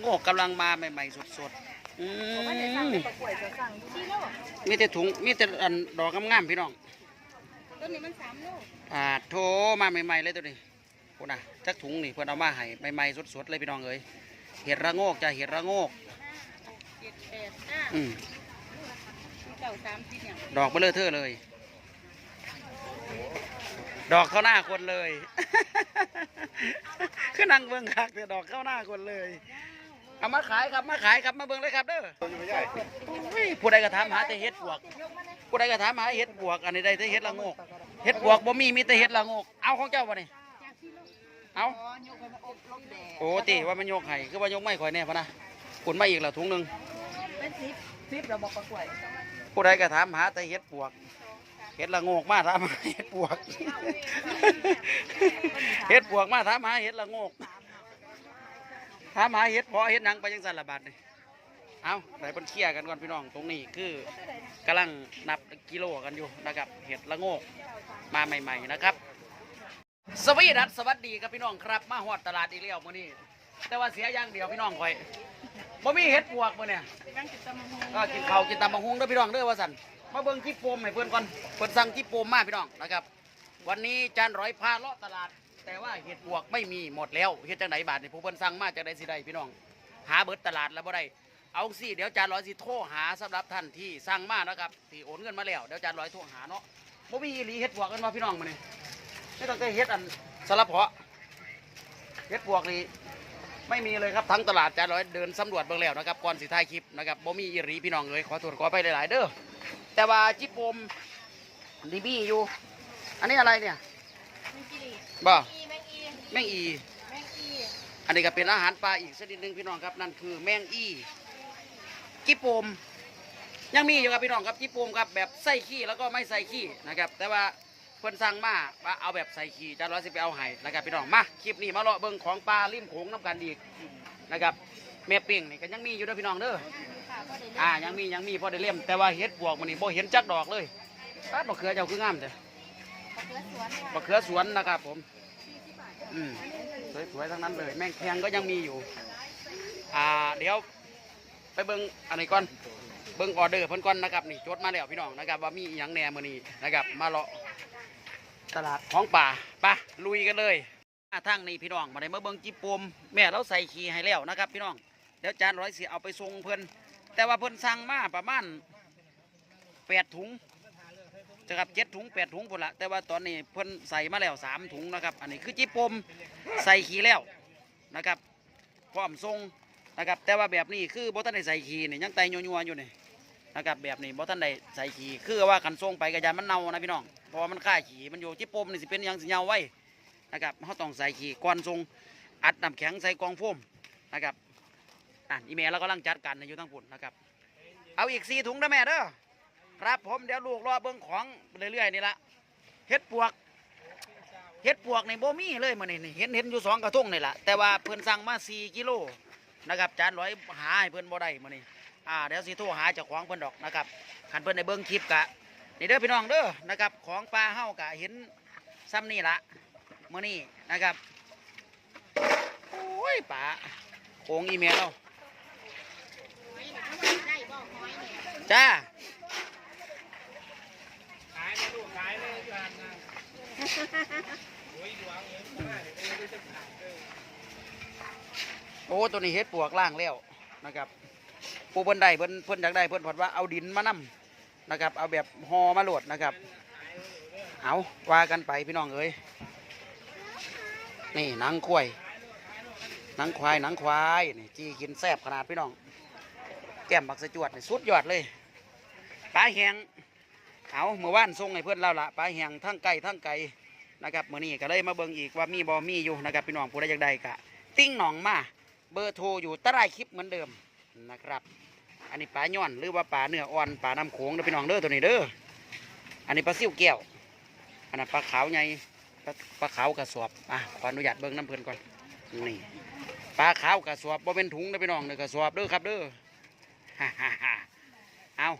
โงกกำลังมาใหม่ๆสดๆอืว่าจะสั่งมเป็นประกวยจะสั่งที่โลมีแต่ถุงมีแต่อันดอกงามๆพี่น้องต้นนี้มันสามโลอ่าโทรมาใหม่ๆเลยตัวนี้โอ้นะจักถุงนี่เพื่อนเอามาให้ใหม่ๆสดๆเลยพี่น้องเอ้ยเห็ดระโงกจ้ะเห็ดระโงกเจ็ดแปดห้าอืมเก้าสามสิบเนี่ยดอกเบลอเทอเลย ดอกเข้าหน้าคนเลยคือนั่งเบิ่งคักแต่ดอกเข้าหน้าคนเลย เอามาขายครับมาขายครับมาเบิ่งเลยครับเด้ออุ้ยผู้ใดก็ถามหาแต่เห็ดปวก ผู้ใดก็ถามหาเห็ดปวก อันนี้ได้แต่เห็ดละโงกเห็ดปวกบ่มีมีแต่เห็ดละโงก เอาของเจ้าบ่นี่เอาโอ้ติว่ามันยกไห้คือว่ายกไม่ข่อยแน่พะนะคุณมาอีกล้วถุงหนึ่งเป็นสิบสิบเราบอกประกวยผู้ใดก็ถามหาแต่เห็ดปวกเห็ดละโงกมาถามหาเห็ดปวกเห็ดปวกมาถามหาเห็ดละโงก ถามหาเห็ดเพอเห็ดนังไปยังสันละบาทนี่เอาไปบนเคลียร์กันก่อนพี่น้องตรงนี้คือกำลังนับกิโลกันอยู่นะครับเห็ดละโงกมาใหม่ ๆนะครับ สวีดัสสวัสดีครับพี่น้องครับ มาฮอดตลาดอีกแล้วมื้อนี้แต่ว่าเสียอย่างเดียวพี่น้องคอยบ่มีเห็ดปวกมื้อเนี่ยนั่งกินตำมะฮงก็กินข้าวกินตำบักฮุงเด้อพี่น้องเด้อว่าสันมาเบิ่งที่โปมให้เพื่อนก่อนเพิ่นสั่งที่โปมมาพี่น้องนะครับ วันนี้จานร้อยพาเลาะตลาด แต่ว่าเห็ดปวกไม่มีหมดแล้วเฮ็ดจังไดบาทนี่ผู้เพิ่นสั่งมาจากไดสิได้พี่น้อง หาเบิดตลาดแล้วบ่ได้เอาสิเดี๋ยวจานร้อยสิโทรหาสำหรับท่านที่สั่งมานะครับที่โอนเงินมาแล้วเดี๋ยวจานร้อยโทรหาเนาะบ่มีอีหลีเห็ดปวกกันมาพี่น้องมื้อนี้ไม่ต้องได้เฮ็ดอันสลับเพาะเห็ดปวกนี่ไม่มีเลยครับทั้งตลาดจานร้อยเดินสำรวจเบื้องแล้วนะครับก่อนสิท้ายคลิปนะครับบ่มีอีหรีพี่น้องเลยขอโทษขอไปหลายๆเด้อแต่ว่าจิปมดีบี้อยู่ อันนี้อะไรเนี่ยแมงกีรีบ่อี แมงอีแมงอี แมงอีอันนี้ก็เป็นอาหารปลาอีกชนิดหนึ่งพี่น้องครับนั่นคือแมงอีจิปมยังมีอยู่ครับพี่น้องครับจิปมครับแบบใส่ขี้แล้วก็ไม่ใส่ขี้นะครับ แต่ว่าเพิ่นสั่งมาว่าเอาแบบใส่ขี้จานร้อยสิไปเอาให้นะครับพี่น้องมาคลิปนี้มาเลาะเบิ่งของปลาริมโขงน้ำกันอีกนะครับแม่เปิ่งนี่ก็ยังมีอยู่เด้อพี่น้องเด้อค่ะก็ได้อ่ายังมียังมีพอได้เล่มแต่ว่าเฮ็ดบวกมันนี่บ่เห็นจักดอกเลยป้าดบักเขือเจ้าคืองามแต่มะเขือสวนค่ะบักเขือสวนนะครับผม อืมสวยๆทั้งนั้นเลย แมงแคงก็ยังมีอยู่ อ่า เดี๋ยว ไปเบิ่งอันนี้ก่อน เบิ่งออเดอร์เพิ่นก่อนนะครับนี่จดมาแล้วพี่น้องนะครับ ว่ามีอหยังแหน่มื้อนี้นะครับ มาเลาะตลาดของป่าไปลุยกันเลยมาทางนี้พี่น้องมาได้มาเบิ่งจิปโปมแม่เราใส่ขี้ให้แล้วนะครับ พี่น้องเดี๋ยวจานร้อยสิเอาไปส่งเพิ่นแต่ว่าเพิ่นสั่งมาประมาณแปดถุง จะกับเจ็ดถุงแปดถุงพุ่นละแต่ว่าตอนนี้เพิ่นใส่มาแล้วสามถุงนะครับ อันนี้คือจิปมใส่ขี้แล้วนะครับพร้อมทรงนะครับ แต่ว่าแบบนี้คือบ่ทันได้ใส่ขี้นี่ยังไตยัวๆอยู่นี่นะครับแบบนี้บ่ทันได้ใส่ขี้คือว่ากันทรงไปกระยานมันเน่านะพี่น้องเพราะว่ามันค่าขี้มันอยู่จิปมนี่สิเป็นยังสิเหยาไว้นะครับเขาต้องใส่ขี้ก่อนทรงอัดน้ำแข็งใส่กองโฟมนะครับอะอีเมลเรากำลังจัดการอยู่ทั้งปุ่นนะครับ เอาอีกสี่ถุงนะแม่เด้อ ครับผมเดี๋ยวลูกรอเบิ้งของเรื่อยๆนี่ละเฮ็ดปวกเฮ็ดปวกในโบมีเลยมันนี่เห็นเห็นอยู่สองกระทงนี่แหละแต่ว่าเพิ่นสั่งมาสี่กิโลนะครับจานร้อยหาให้เพิ่นบ่ได้มันนี่อ่าเดี๋ยวสิโทรหาเจ้าของเพิ่นดอกนะครับขันเพิ่นในเบิ้งคลิปกะนี่เด้อพี่น้องเด้อนะครับของปลาเฮากะเห็นซ้ำนี่ละมื้อนี้นะครับโอ้ยป่าโค้งอีเมลเราได้บ่หอยเนี่ยจ้า โอ้ตัวนี้เฮ็ดปวกล่างแล้วนะครับผู้เพิ่นได้เพิ่นเพิ่นอยากได้เพิ่นพอดว่าเอาดินมานํนะครับ เอาแบบหอมาโหลดนะครับ เอาว่ากันไปพี่น้องเอ้ยนี่หนังควายหนังควายหนังควายนี่จีกินแซ่บขนาดพี่น้อง แก้มบักสะจวดนี่สุดยอดเลยปลาแหงเอาเมื่อวานส่งให้เพื่อนเราละปลาแหงทั้งไก่ทั้งไก่ นะครับมื่อนี้ก็เลยมาเบิ่งอีกว่ามีบ่มีอยู่นะครับพี่น้องผู้ใดอยากได้กะติ้งหนองมาเบอร์โทรอยู่ใต้คลิปเหมือนเดิมนะครับ อันนี้ปลาย่อนหรือว่าปลาเนื้ออ่อนปลาน้ำโขงเด้อพี่น้องเด้อตัวนี้เด้ออันนี้ปลาซิ่วแก้วอันนั้นปลาขาวใหญ่ปลาปลาขาวกระสอบอะขออนุญาตเบิ่งน้ำเพิ่นก่อนนี่ปลาขาวกระสอบบ่เป็นถุงเด้อพี่น้องเด้อกระสอบเด้อครับเด้อฮ่าฮ่าฮ่าเอา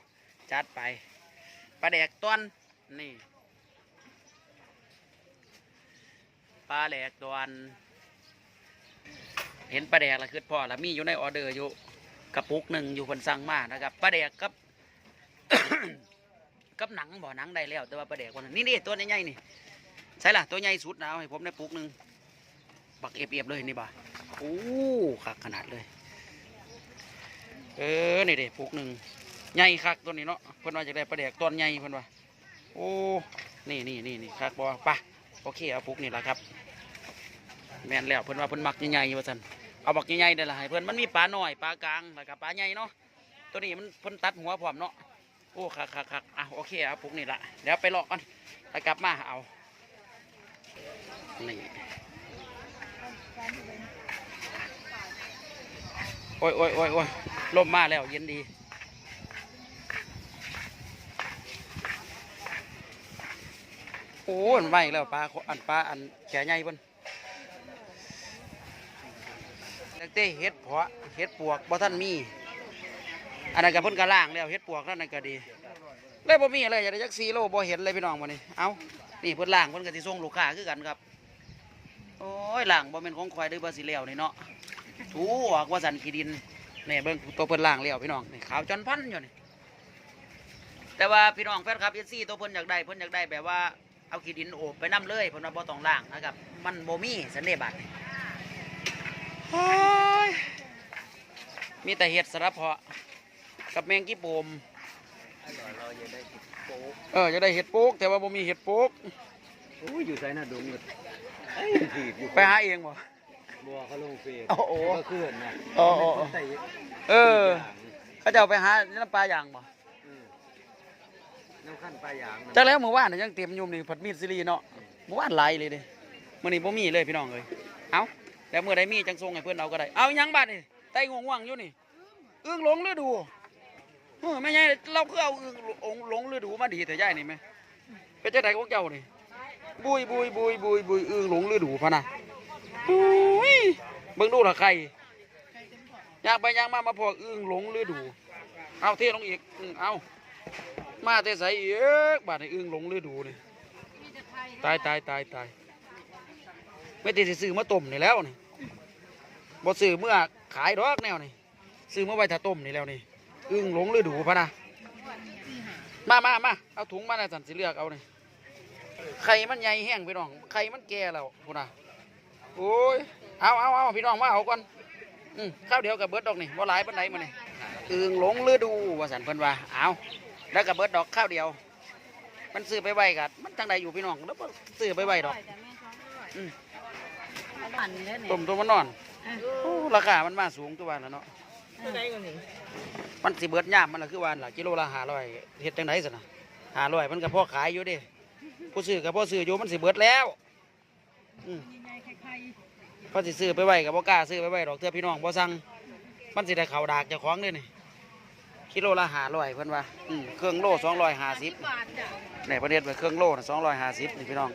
จัดไปปลาแดกต้นนี่ ปลาแดกต้นเห็นปลาแดกละคือพ่อละมีอยู่ในออเดอร์อยู่กระปุกหนึ่งอยู่คนสั่งมานะครับปลาแดกกับ กับหนังบ่อหนังได้แล้ว แต่ว่าปลาแดกวันนั้นี่ตัวใหญ่ๆนี่ใช่ล่ะตัวใหญ่สุดนะให้ผมได้ปุกหนึ่งบักเอียบๆเลยนี่บ่าโอ้คักขนาดเลย เออนี่เด็ปุกหนึ่งใหญ่คักตัวนี้เนาะเพิ่นว่าจะได้ปลาแดกตอนใหญ่เพิ่นว่าโอ้นี่นี่นี่นี่คักบ่ปะ โอเคเอาปุกนี่แหละครับแม่นแล้วเพิ่นว่าเพิ่นมักใหญ่ๆว่าซั่นเอาบักใหญ่ๆได้ละให้เพิ่นมันมีปลาหน้อยปลากลางแล้วก็ปลาใหญ่เนาะตัวนี้มันเพิ่นตัดหัวพร้อมเนาะโอ้คักคักคักอะโอเคเอาปุกนี่ละเดี๋ยวไปลาะกันแล้วกลับมาเอานี่โอ้ยโอ้ยโอ้ยโอ้ยลมมาแล้วเย็นดี โอ้ยมันไหวแล้วปลาอันปลาอันแก่ใหญ่เพิ่นตั้งแต่เฮ็ดเพาะเฮ็ดปวกบ่ท่านมี อันนั้นก็เพิ่นก็ล่างแล้วเฮ็ดปวกนั่นนั่นก็ดีเลยบ่มีอะไรอย่ากได้จัก4โลบ่เห็นเลยพี่น้องมื้อนี้ เอ้า นี่เพิ่นล่างเพิ่นก็สิส่งลูกค้าคือกันครับ โอ้ยล่างบ่แม่นของข่อยด้อบ่สิแล้วนี่เนาะถูออกว่าสันขี้ดินนี่เบิ่งตัวเพิ่นล่างแล้วพี่น้องนี่ขาวจนพันอยู่นี่แต่ว่าพี่น้องแฟนคลับ FC ตัวเพิ่นอยากได้เพิ่นอยากได้แบบว่า เอาขี้ดินโอบไปนํเลยเพิ่นว่าบ่ต้องล่างนะครับ มันบ่มีสันเดบัดนี่โอ้ยมีแต่เห็ดสารเพาะกับแมงกี้โปมเออจะได้เห็ดโป๊กแต่ว่าบ่มีเห็ดโป๊กโอ้ยอยู่ใจน่าดมเลยไอ้ถีบอยู่ไปหาเองบ่บัวเขาลงเฟซโอ้โหก็เคลื่อนนะโอ้โหเขาใส่เออเขาจะเอาไปหาน้ำปลาอย่างบ่อืม น้ำขั้นปลายางนะจักแล้วเมื่อวานน่ะยังเต็มยุ่มนี่ผัดมีดซีรีส์เนาะเมื่อวานหลายเลยเด้มื้อนี้บ่มีเลยพี่น้องเอ้ยเอาแล้วเมื้อใดมีจังส่งให้เพิ่นเอาก็ได้เอาหยังบัดนี่ไตง่วงๆอยู่นี่อึ้งหลงฤดูเออแม่ใหญ่เราคือเอาอึ้งหลงฤดูมาดีแต่ยายนี่แม่เป็นจังไดของเจ้านี่บุยบุยบุยบุยบุยอึงหลงฤดูพะนะอุ้ยเบิ่งดูละใครยางไปย่างมามาพออึงหลงฤดู เอาเทลงอีกเอา มาเทใส่อีกบาดนี้อึงหลงฤดูนี่ตายตายตายตายไม่ติดซื้อมาต้มนี่แล้วนี่บ่ซื้อเมื่อขายดอกแนวนี่ซื้อเมื่อไว้ถ้าต้มนี่แล้วนี่อึ้งหลงฤดูพะนะมามามาเอาถุงมาในสันสิเลือกเอานี่ไข่มันใหญ่แห้งพี่น้องไข่มันแก่แล้วพุ่นน่ะโอ้ยเอาเอาเอาพี่น้องมาเอาก่อนอืมข้าวเดียวกับเบิร์ดดอกนี่ว่าหลายปานใดมื้อนี่ยอึงหลงฤดูว่าสันเพิ่นว่าเอา แล้วกับเบิดดอกข้าวเดียว มันซื้อไปไว้กัมันจังใดอยู่พี่น้องแล้วบ่ซื้อไปไว้ดอกอืมปั่นเลยเนี่ยต้มตัวมันนอนโอ้ราคามันมาสูงตัวแล้วเนาะไหนกันนี่มันสิเบิดยามมันละคือว่าล่ะกิโลละ500เฮ็ดจังไดซั่นน่ะ500มันก็พอขายอยู่เด้ผู้ซื้อก็พอซื้ออยู่มันสิเบิดแล้วอืมพอสิซื้อไปไว้กับบ่กล้าซื้อไปไว้ดอกเทื่อพี่น้องบ่สั่งมันสิได้เข่าดากเจ้าของเด้นี่ กิโลละห้าร้อยเพิ่นว่าอืมเครื่องโลสองร้อยห้าสิบบาทจ้ะในประเทศไปเครื่องโลสองร้อยห้าสิบนี่พี่น้อง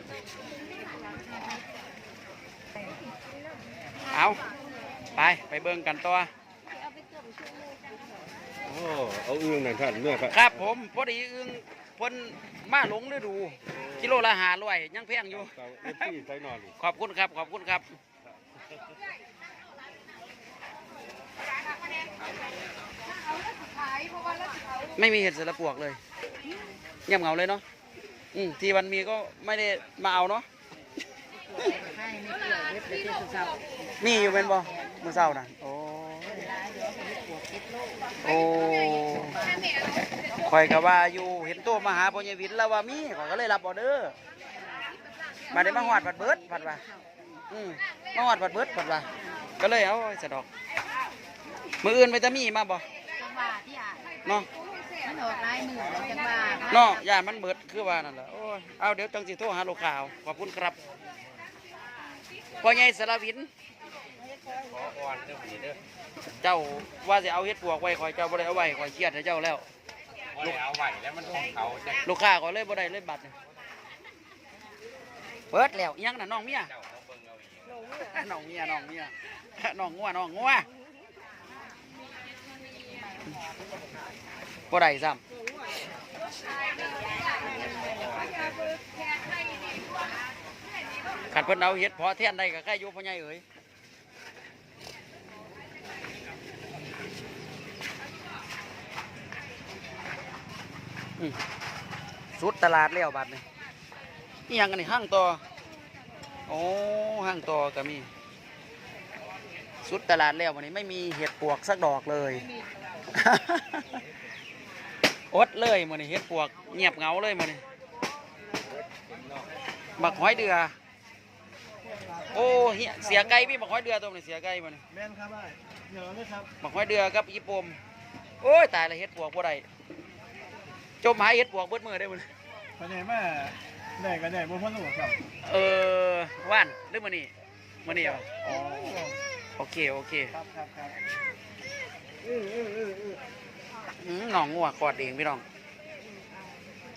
เอาไปไปเบิ่งกันต่อโอ้เอาอึ้งนั่นท่านเมื่อครับครับผมพอดีอึ้งเพิ่นมาหลงฤดู กิโลละห้าร้อยยังแพงอยู่เตาเอฟซีใส่นอนขอบคุณครับ ขอบคุณครับ ไม่มีเห็ดเสือปวกเลยเงียบเหงาเลยเนาะอืมที่วันมีก็ไม่ได้มาเอาเนาะให้ไม่เกี่ยวเว็บเลยที่สุดสับมีอยู่เป็นบ่เมื่อเช้าน่ะโอ้ร้ายเดี๋ยวเขาไปปวดคิดโลกโอ้ข่อยก็ว่าอยู่เห็นตัวมาหาพ่อใหญ่วินแล้วว่ามีข่อยก็เลยรับออเดอร์มาได้มาหอดผัดเบิดผัดว่าอืมมาหอดผัดเบิดผัดว่าก็เลยเอาสะดอก มืออื่นไปตะมีมาบ่จังหวะที่อะเนาะมันออกลายมือเลยจังหวะเนาะย่านมันเบิดคือว่านั่นแหละโอ้ยเอาเดี๋ยวจังสิโทรหาลูกค้าเอาขอบคุณครับพ่อใหญ่สารวินขออ่อนเด้อพี่เด้อเจ้าว่าจะเอาเฮ็ดปวกไว้คอยเจ้าบ่ได้เอาไว้คอยเครียดให้เจ้าแล้วลูกเอาไหวแล้วมันของเขาจะลูกค้าก็เลยบ่ได้เลยบัตรนี่เปิดแล้วอิหยังน่ะน้องเมียเจ้าเขาเบิ่งเอาอีกน้องเมียน้องเมียน้องงัวน้องงัว บ่ได้ซ้ำขัดเพิ่นเอาเฮ็ดพอแท่นได้ก็แค่ยุบพ่อใหญ่เอ๋ยสุดตลาดแล้วบัดนี่นี่ยังกันนี่ห้างต่อโอ้ห้างต่อก็มี สุดตลาดแล้ววันนี้ไม่มีเห็ดปวกสักดอกเลย อดเลยมันนี้เห็ดปวกเงียบเหงาเลยมันนี้บักหอยเดือ โอ้เหี้ยเสียไก่พี่บักหอยเดือตัวนี้เสียไก่มันแม่นครับไอ้เหนียวเลยครับบักหอยเดือกับอีปมโอ้ยตายละเห็ดปวกบ่ได้จมหายเห็ดปวกเบิดมือได้มันไปไหนมาไหนกันไหนบ่พ้นหัวครับ เออว่านหรือมันนี่มันนี่เหรออ๋อโอเคโอเคครับครับครับเอืมหนองงัวกอดเองพี่น้อง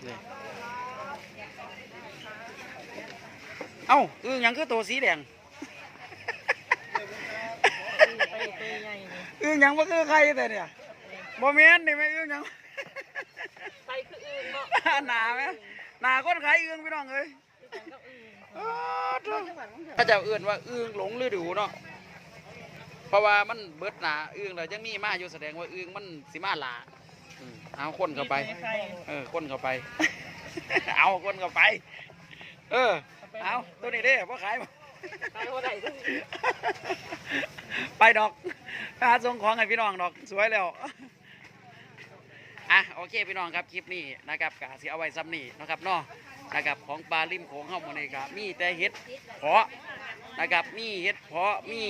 นี่เอ้าอึ้งหยังคือตัวสีแดงไปตัวใหญ่นี่อึ้งหยังว่าคือใครแต่เนี่ยบ่แม่นนี่แม่อึ้งหยังไปคืออื่นเนาะหนาไหมหนาคนขายอึ้งพี่น้องเอ้ยคือกันก็อื่นอ้าวเด้อเขาจะเอื่นว่าอึ้งหลงฤดูเนาะ เพราะว่ามันเบิดหนาอึ้งแล้วยังมีมาอยู่แสดงว่าอึ้งมันสิมาหลาอืมเอาคนเข้าไป เออคนเข้าไป เอาคนเข้าไป เออ เอาตัวนี้เด้พ่อขายบ่ไปหัวไหนซึ่งไปดอกไปหาส่งของให้พี่น้องดอกสวยแล้ว อะโอเคพี่น้องครับคลิปนี้นะครับกะสิเอาไว้ซ้ำนี่นะครับเนาะนะครับของปลาริมโขงเข้ามาในกะมีแต่เห็ดเพาะนะครับมีเห็ดเพาะมี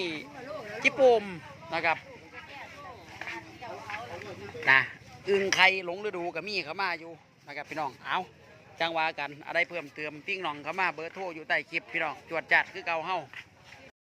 จิปมนะครับนะอึงไข่หลงฤดูกับมีเขามาอยู่นะครับพี่น้องเอาจังหวากันอะไรเพิ่มเติมติ้งหนองเขามาเบอร์โทรอยู่ใต้คลิปพี่น้องจวดจัดคือเกาเฮา